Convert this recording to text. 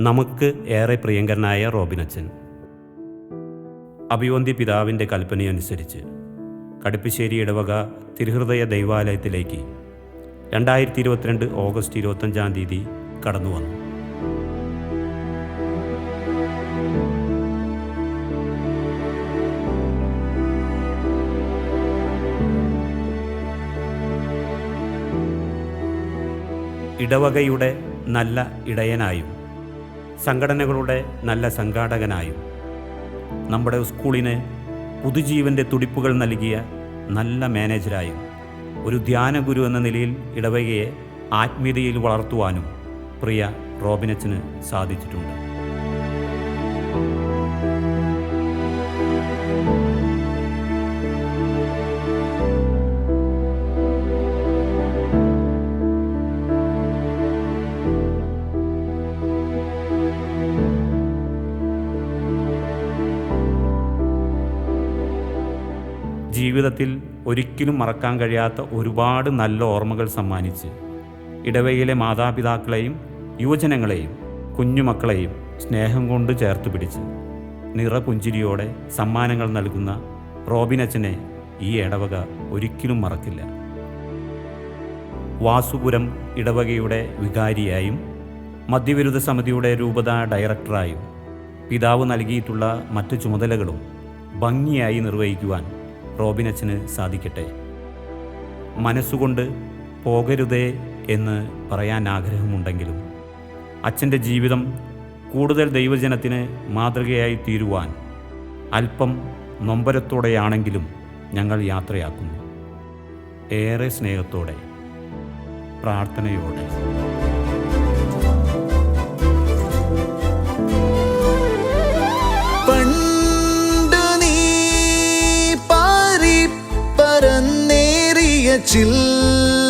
നമുക്ക് ഏറെ പ്രിയങ്കരനായ റോബിനച്ചൻ. അഭിവന്തി പിതാവിന്റെ കൽപ്പനയനുസരിച്ച് കടുപ്പശ്ശേരി ഇടവക തിരുഹൃദയ ദൈവാലയത്തിലേക്ക് രണ്ടായിരത്തി ഇരുപത്തിരണ്ട് ഓഗസ്റ്റ് ഇരുപത്തഞ്ചാം തീയതി കടന്നു വന്നു. ഇടവകയുടെ നല്ല ഇടയനായും സംഘടനകളുടെ നല്ല സംഘാടകനായും നമ്മുടെ സ്കൂളിന് പുതുജീവന്റെ തുടിപ്പുകൾ നൽകിയ നല്ല മാനേജരായും ഒരു ധ്യാനഗുരു എന്ന നിലയിൽ ഇടവകയെ ആത്മീയതയിൽ വളർത്തുവാനും പ്രിയ റോബിനച്ചന് സാധിച്ചിട്ടുണ്ട്. ജീവിതത്തിൽ ഒരിക്കലും മറക്കാൻ കഴിയാത്ത ഒരുപാട് നല്ല ഓർമ്മകൾ സമ്മാനിച്ച്. ഇടവയിലെ മാതാപിതാക്കളെയും യുവജനങ്ങളെയും കുഞ്ഞുമക്കളെയും സ്നേഹം കൊണ്ട് ചേർത്ത് പിടിച്ച് നിറപുഞ്ചിരിയോടെ സമ്മാനങ്ങൾ നൽകുന്ന റോബിനച്ചനെ ഈ ഇടവക ഒരിക്കലും മറക്കില്ല. വാസുപുരം ഇടവകയുടെ വികാരിയായും മദ്യവിരുദ്ധ സമിതിയുടെ രൂപത ഡയറക്ടറായും പിതാവ് നൽകിയിട്ടുള്ള മറ്റ് ചുമതലകളും ഭംഗിയായി നിർവഹിക്കുവാൻ റോബിനച്ചന് സാധിക്കട്ടെ. മനസ്സുകൊണ്ട് പോകരുതേ എന്ന് പറയാൻ ആഗ്രഹമുണ്ടെങ്കിലും അച്ഛന്റെ ജീവിതം കൂടുതൽ ദൈവജനത്തിന് മാതൃകയായി തീരുവാൻ അല്പം നൊമ്പരത്തോടെയാണെങ്കിലും ഞങ്ങൾ യാത്രയാക്കുന്നു. ഏറെ സ്നേഹത്തോടെ പ്രാർത്ഥനയോടെ. ചില്ല ഇന്ന്